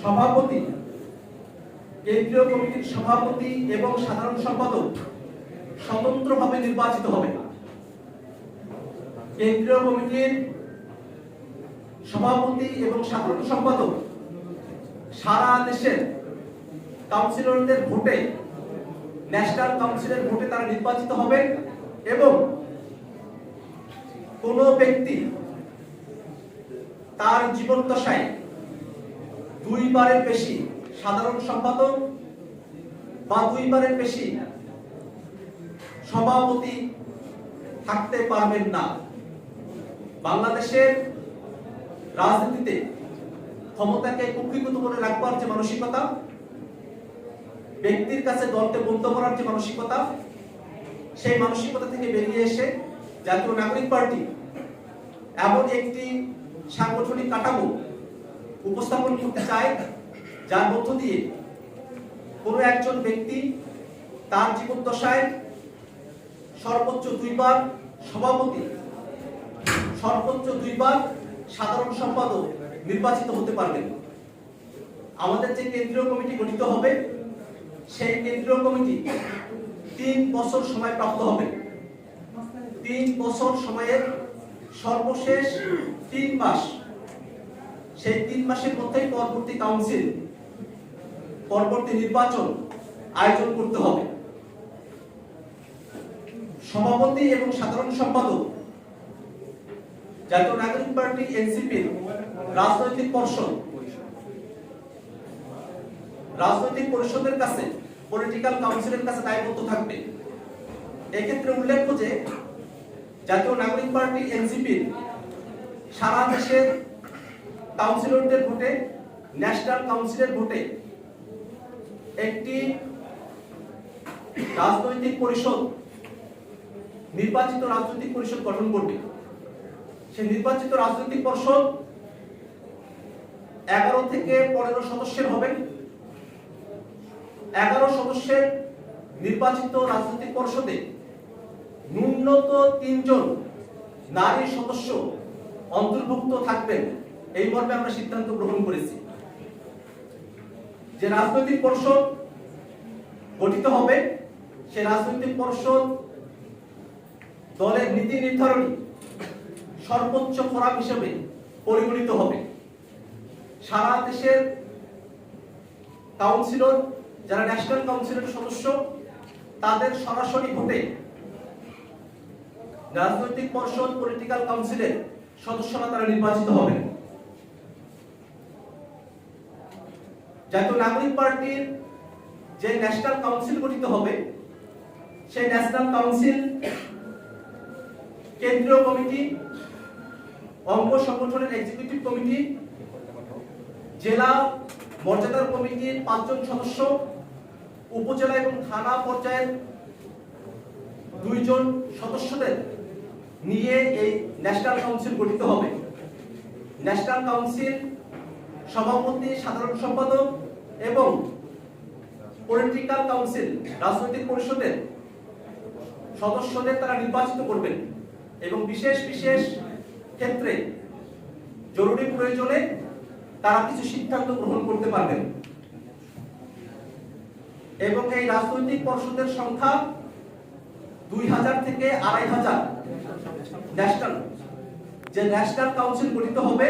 সভাপতি, কেন্দ্রীয় কমিটির সভাপতি এবং সাধারণ সম্পাদক স্বতন্ত্রভাবে নির্বাচিত হবে। কেন্দ্রীয় কমিটির সভাপতি এবং সাধারণ সম্পাদক সারা দেশের কাউন্সিলরদের ভোটে, ন্যাশনাল কাউন্সিলের ভোটে তারা নির্বাচিত হবে এবং কোন ব্যক্তি তার জীবন দশায় দুইবারের বেশি সাধারণ সম্পাদক বা দুইবারের বেশি সভাপতি থাকতে পারবেন না। বাংলাদেশের রাজনীতিতে ক্ষমতাকে কুক্ষিগত করে রাখবার যে মানসিকতা, ব্যক্তির কাছে দলকে বন্ধ করার যে মানসিকতা, সেই মানসিকতা থেকে বেরিয়ে এসে জাতীয় নাগরিক পার্টি এমন একটি সাংগঠনিক কাঠামো উপস্থাপন করতে চায়, যার মধ্য দিয়ে কোনো একজন ব্যক্তি তার জীবদ্দশায় সর্বোচ্চ দুইবার সভাপতি, সর্বোচ্চ দুইবার সাধারণ সম্পাদক নির্বাচিত হতে পারবেন। আমাদের যে কেন্দ্রীয় কমিটি গঠিত হবে, সেই কেন্দ্রীয় কমিটি তিন বছর সময় প্রাপ্ত হবে। তিন বছর সময়ের সর্বশেষ তিন মাস, সেই তিন মাসের মধ্যেই পরবর্তী কাউন্সিল পরবর্তী নির্বাচন আয়োজন করতে হবে। সভাপতি এবং সাধারণ সম্পাদক, জাতীয় নাগরিক পার্টি এনসিপির রাজনৈতিক পর্ষদ, রাজনৈতিক পরিষদের কাছে পলিটিক্যাল কাউন্সিলের কাছে দায়বদ্ধ থাকবে। এক্ষেত্রে উল্লেখ্য যে জাতীয় নাগরিক পার্টি এনসিপির সারা দেশের কাউন্সিলরদের ভোটে, ন্যাশনাল কাউন্সিলের ভোটে একটি রাজনৈতিক পরিষদ, নির্বাচিত রাজনৈতিক পরিষদ গঠন করবে। সেই নির্বাচিত রাজনৈতিক পরিষদ এগারো থেকে পনেরো সদস্যের হবেন এগারো সদস্যের নির্বাচিত রাজনৈতিক পরিষদে ন্যূনত তিনজন নারী সদস্য অন্তর্ভুক্ত থাকবেন। এই মর্মে আমরা সিদ্ধান্ত গ্রহণ করেছি। যে রাজনৈতিক পরিষদ গঠিত হবে, সে রাজনৈতিক পরিষদ দলের নীতি নির্ধারণী সর্বোচ্চ ফোরাম হিসেবে পরিগণিত হবে। সারা দেশের কাউন্সিলর, যারা ন্যাশনাল কাউন্সিলের সদস্য, তাদের সরাসরি ভোটে রাজনৈতিক পরিষদ পলিটিক্যাল কাউন্সিলের সদস্যরা তারা নির্বাচিত হবেন জাতীয় নাগরিক পার্টির যে ন্যাশনাল কাউন্সিল গঠিত হবে, সেই ন্যাশনাল কাউন্সিল কেন্দ্রীয় কমিটি, অঙ্গ সংগঠনের এক্সিকিউটিভ কমিটি, জেলা মর্যাদার কমিটির পাঁচজন সদস্য, উপজেলা এবং থানা পর্যায়ের দুইজন সদস্যদের নিয়ে এই ন্যাশনাল কাউন্সিল গঠিত হবে। ন্যাশনাল কাউন্সিল সভাপতি, সাধারণ সম্পাদক এবং পলিটিক্যাল কাউন্সিল, রাজনৈতিক পরিষদের সদস্যদের তারা নির্বাচিত করবেন এবং বিশেষ বিশেষ ক্ষেত্রে জরুরি প্রয়োজনে তারা কিছু সিদ্ধান্ত গ্রহণ করতে পারবেন। এবং এই রাজনৈতিক পরিষদের সংখ্যা দুই হাজার থেকে আড়াই হাজার ন্যাশনাল যে ন্যাশনাল কাউন্সিল গঠিত হবে,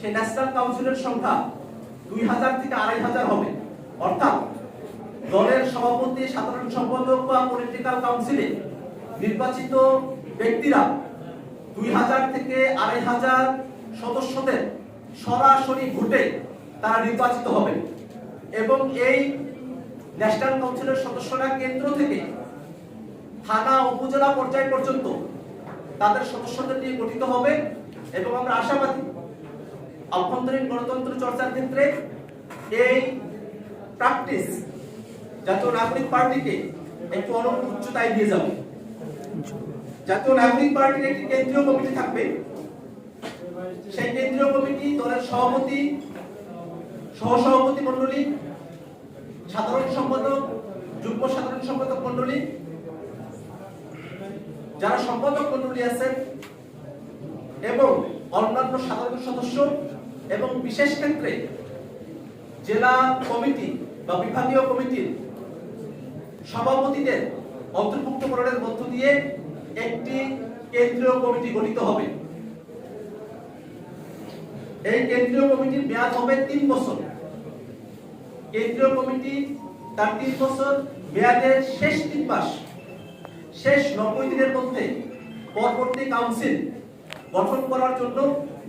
সেই ন্যাশনাল কাউন্সিলের সংখ্যা দুই হাজার থেকে আড়াই হাজার হবে। অর্থাৎ দলের সভাপতি, সাধারণ সম্পাদক বা পলিটিক্যাল কাউন্সিলে নির্বাচিত ব্যক্তিরা দুই হাজার থেকে আড়াই হাজার সদস্যদের সরাসরি ভোটে তারা নির্বাচিত হবে। এবং এই ন্যাশনাল কাউন্সিলের সদস্যরা কেন্দ্র থেকে থানা উপজেলা পর্যায় পর্যন্ত তাদের সদস্যদের নিয়ে গঠিত হবে এবং আমরা আশাবাদী অভ্যন্তরীণ গণতন্ত্র চর্চার ক্ষেত্রে এই প্র্যাকটিস জাতীয় নাগরিক পার্টিকে একটু অনন্য উচ্চতায় নিয়ে যাবে। জাতীয় নাগরিক পার্টির একটি কেন্দ্রীয় কমিটি থাকবে। সেই কেন্দ্রীয় কমিটি দলের সভাপতি, সহসভাপতি মন্ডলী সাধারণ সম্পাদক, যুগ্ম সাধারণ সম্পাদক মন্ডলী যারা সম্পাদক মন্ডলী আছেন এবং অন্যান্য সাধারণ সদস্য এবং বিশেষ ক্ষেত্রে জেলা কমিটি বা বিভাগীয় কমিটির সভাপতিদের অন্তর্ভুক্তকরণের মধ্য দিয়ে একটি কেন্দ্রীয় কমিটি গঠিত হবে। এই কেন্দ্রীয় কমিটির মেয়াদ হবে তিন বছর। কেন্দ্রীয় কমিটি তার তিন বছর মেয়াদের শেষ তিন মাস শেষ নব্বই দিনের মধ্যে পরবর্তী কাউন্সিল গঠন করার জন্য,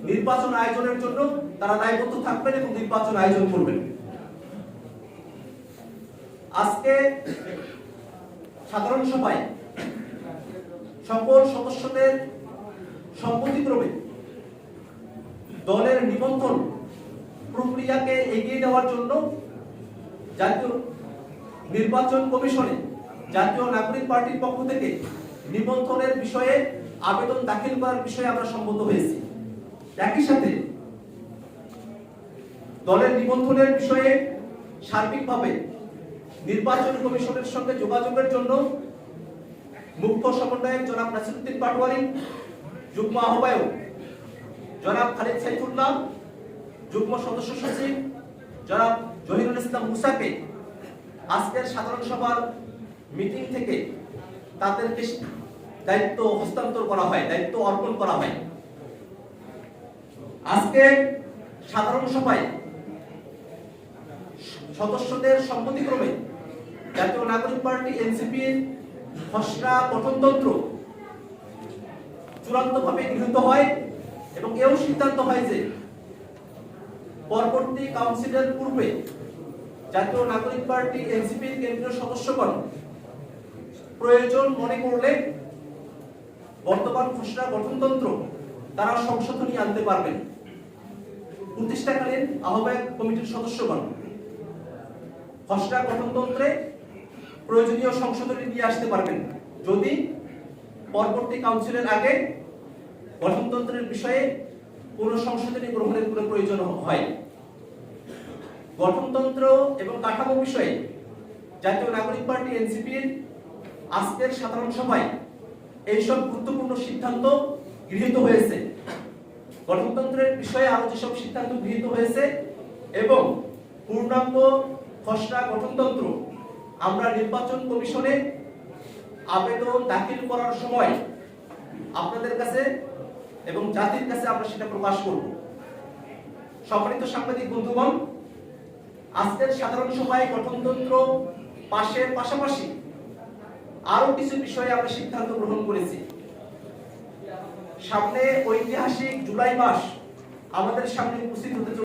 নির্বাচন আয়োজনের জন্য তারা দায়বদ্ধ থাকবেন এবং নির্বাচন আয়োজন করবেন। আজকে সাধারণ সভায় সকল সদস্যদের সম্মতিক্রমে দলের নিবন্ধন প্রক্রিয়াকে এগিয়ে দেওয়ার জন্য জাতীয় নির্বাচন কমিশনে জাতীয় নাগরিক পার্টির পক্ষ থেকে নিবন্ধনের বিষয়ে আবেদন দাখিল করার বিষয়ে আমরা সম্মত হয়েছি। একই সাথে দলের নিবন্ধনের বিষয়ে সার্বিকভাবে নির্বাচন কমিশনের সঙ্গে যোগাযোগের জন্য মুখ্য সমন্বয়ক জনাব নাসিরুদ্দিন পাটোয়ারি, যুগ্ম আহ্বায়ক জনাব খালিদ সাইফুল্লাহ, যুগ্ম সদস্য সচিব জনাব জহিরুল ইসলাম মুসাকে আজকের সাধারণ সভার মিটিং থেকে তাদেরকে দায়িত্ব হস্তান্তর করা হয়, দায়িত্ব অর্পণ করা হয়। আজকে সাধারণ সভায় সদস্যদের সম্মতিক্রমে জাতীয় নাগরিক পার্টি এনসিপির খসড়া গঠনতন্ত্র চূড়ান্তভাবে গৃহীত হয় এবং এও সিদ্ধান্ত হয় যে পরবর্তী কাউন্সিলের পূর্বে জাতীয় নাগরিক পার্টি, এনসিপির কেন্দ্রীয় সদস্যগণ প্রয়োজন মনে করলে বর্তমান খসড়া গঠনতন্ত্র তারা সংশোধনী আনতে পারবেন। প্রতিষ্ঠাকালীন আহ্বায়ক কমিটির সদস্যগণ খসড়া গঠনতন্ত্রে প্রয়োজনীয় সংশোধনী নিয়ে আসতে পারবেন। যদি পরবর্তী কাউন্সিলের আগে গঠনতন্ত্রের বিষয়ে কোনো সংশোধনী গ্রহণের কোনো প্রয়োজন হয়। গঠনতন্ত্র এবং কাঠামো বিষয়ে জাতীয় নাগরিক পার্টি, এনসিপির আজকের সাধারণ সভায় এইসব গুরুত্বপূর্ণ সিদ্ধান্ত গৃহীত হয়েছে। গঠনতন্ত্রের বিষয়ে আরও যেসব সিদ্ধান্ত গৃহীত হয়েছে এবং পূর্ণাঙ্গ খসড়া গঠনতন্ত্র, আমরা নির্বাচন কমিশনে আবেদন দাখিল করার সময় আপনাদের কাছে এবং জাতির কাছে আমরা সেটা প্রকাশ করব। সম্মানিত সাংবাদিক বন্ধুগণ, আজকের সাধারণ সভায় গঠনতন্ত্র পাশের পাশাপাশি আরও কিছু বিষয়ে আমরা সিদ্ধান্ত গ্রহণ করেছি সামনে ঐতিহাসিক জুলাই মাস আমাদের সামনে উপস্থিত হতে।